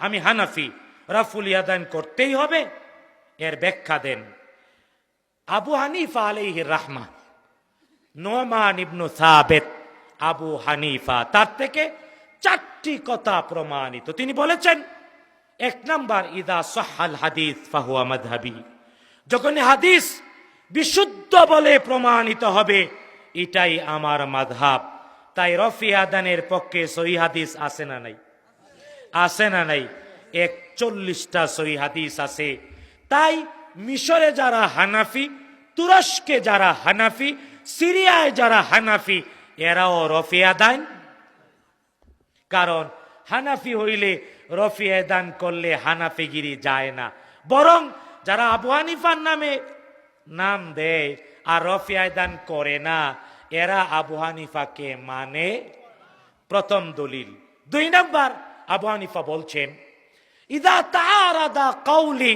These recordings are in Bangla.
আমি হানাফি। রাফুল ইয়াদান করতেই হবে, এর ব্যাখ্যা দেন। আবু হানিফা আলাইহির রাহমা, নোমান ইবনু সাবেত, আবু হানিফা, তার থেকে চারটি কথা প্রমাণিত। তিনি বলেছেন, এক নাম্বার, ইদা সহাল হাদিস ফাহুয়া মাযহাবি। যখন হাদিস বিশুদ্ধ বলে প্রমাণিত হবে, এটাই আমার মাযহাব। তাই রফি আদানের পক্ষে সহি হাদিস আছে না নাই? আছে না নাই? একচল্লিশটা সহি হাদিস আছে। তাই মিশরে যারা হানাফি, তুরস্কে যারা হানাফি, সিরিয়ায় যারা হানাফি, এরাও রফিয়া দান। কারণ হানাফি হইলে রফিয়া দান করলে হানাফিগিরি যায় না। বরং যারা আবু হানিফার নামে নাম দেয় আর রফিয়া দান করে না, এরা আবু হানিফাকে মানে প্রথম দলিল। দুই নাম্বার আবু হানিফা বলছেন, ইদা তারাদা কাউলি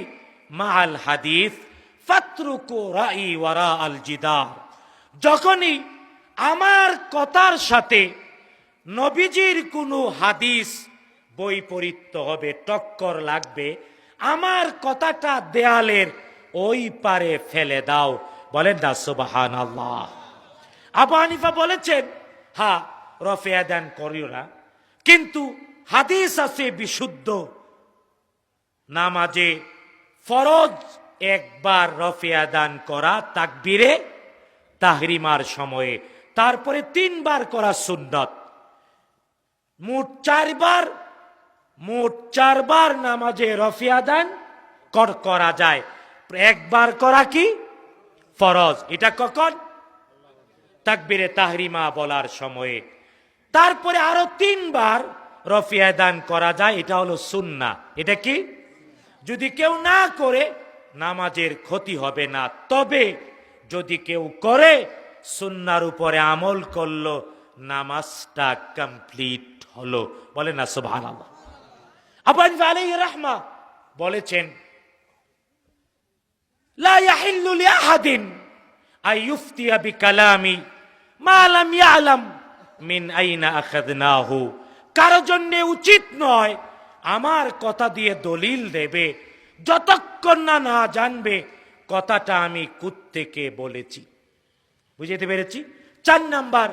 মাল হাদিস, ফাতরুকু রাই ওয়ারা আল জিদার। যখনই আমার কথার সাথে নবীজির কোনো হাদিস বৈপরীত্য হবে, টক্কর লাগবে, আমার কথাটা দেয়ালের ওই পারে ফেলে দাও। বলেন না সুবাহান আল্লাহ আবু হানিফা বলেছেন হা রফিয়া দান করিও না। কিন্তু হাদিস আছে বিশুদ্ধ। নামাজে ফরজ একবার রফিয়া দান করা, তাকবীরে তাহরিমার সময়ে। তারপরে তিনবার করা সুন্নত। মোট চারবার মোট চারবার নামাজে রফিয়া দান কর যায়। একবার করা কি? ফরজ। এটা কখন? তাকবিরে তাহরিমা বলার সময়ে। তারপরে আরও তিনবার রফিয়া দান করা যায়, এটা হলো সুন্না। এটা কি? যদি কেউ না করে, নামাজের ক্ষতি হবে না। তবে যদি কেউ করে, সুন্নার উপরে আমল করল, নামাজটা কমপ্লিট হলো। বলে না আল্লাহ আবান আলাইহি রাহমা বলেছেন, লা ইয়াহিল্লু লিআহাদিন আই ইফতিয়া বিকালামি মা লাম ইয়ালাম মিন আইনা আখাযনাহু কারও জন্য উচিত নয়, আমার কথা দিয়ে দলিল দেবে, যতক্ষণ না না জানবে, কথাটা আমি কুত্তেকে বলেছি। বুঝতে পেরেছি? চার নাম্বার,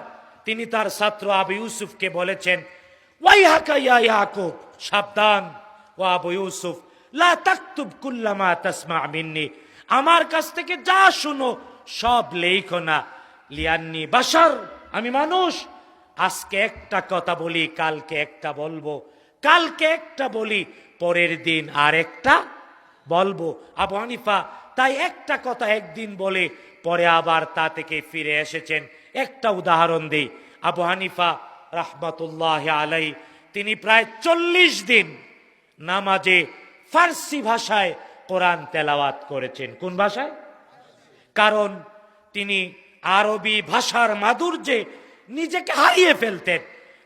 তিনি তার ছাত্র আবু ইউসুফকে বলেছেন ওয়াই হাকা ইয়া সাবধান, ও আবু ইউসুফ, লা তাকতুব কুল্লামা তাসমা মিন্নি, আমার কাছ থেকে যা শুনো, সব লেখো না। লিয়ান্নি বাসার আমি মানুষ আজকে একটা কথা বলি, কালকে একটা বলব। কালকে একটা বলি, পরের দিন আর একটা বলব। আবু হানিফা তাই একটা কথা একদিন বলে, পরে আবার তা থেকে ফিরে এসেছেন। একটা উদাহরণ দিই। আবু হানিফা রাহমাতুল্লাহ আলাই তিনি প্রায় চল্লিশ দিন নামাজে ফার্সি ভাষায় কোরআন তেলাওয়াত করেছেন। কোন ভাষায়? কারণ তিনি আরবি ভাষার মাধুর্যে নিজেকে হারিয়ে ফেলতেন।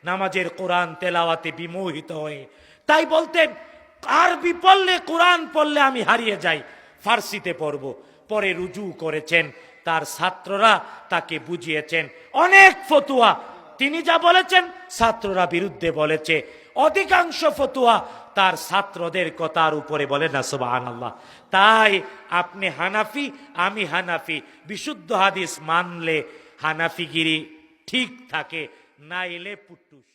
নামাজের কোরআন তেলাওয়াতে বিমোহিত হয়ে। তাই বলতেন আরবি পড়লে কোরআন পড়লে আমি হারিয়ে যাই, ফার্সিতে পড়ব। পরে রুজু করেছেন, তার ছাত্ররা তাকে বুঝিয়েছেন। অনেক ফতুয়া, তিনি যা বলেছেন ছাত্ররা বিরুদ্ধে বলেছে। অধিকাংশ ফতুয়া তার ছাত্রদের কথার উপরে বলে না সুবাহান আল্লাহ তাই আপনি হানাফি, আমি হানাফি। বিশুদ্ধ হাদিস মানলে হানাফিগিরি ঠিক থাকে না এলে পুটুস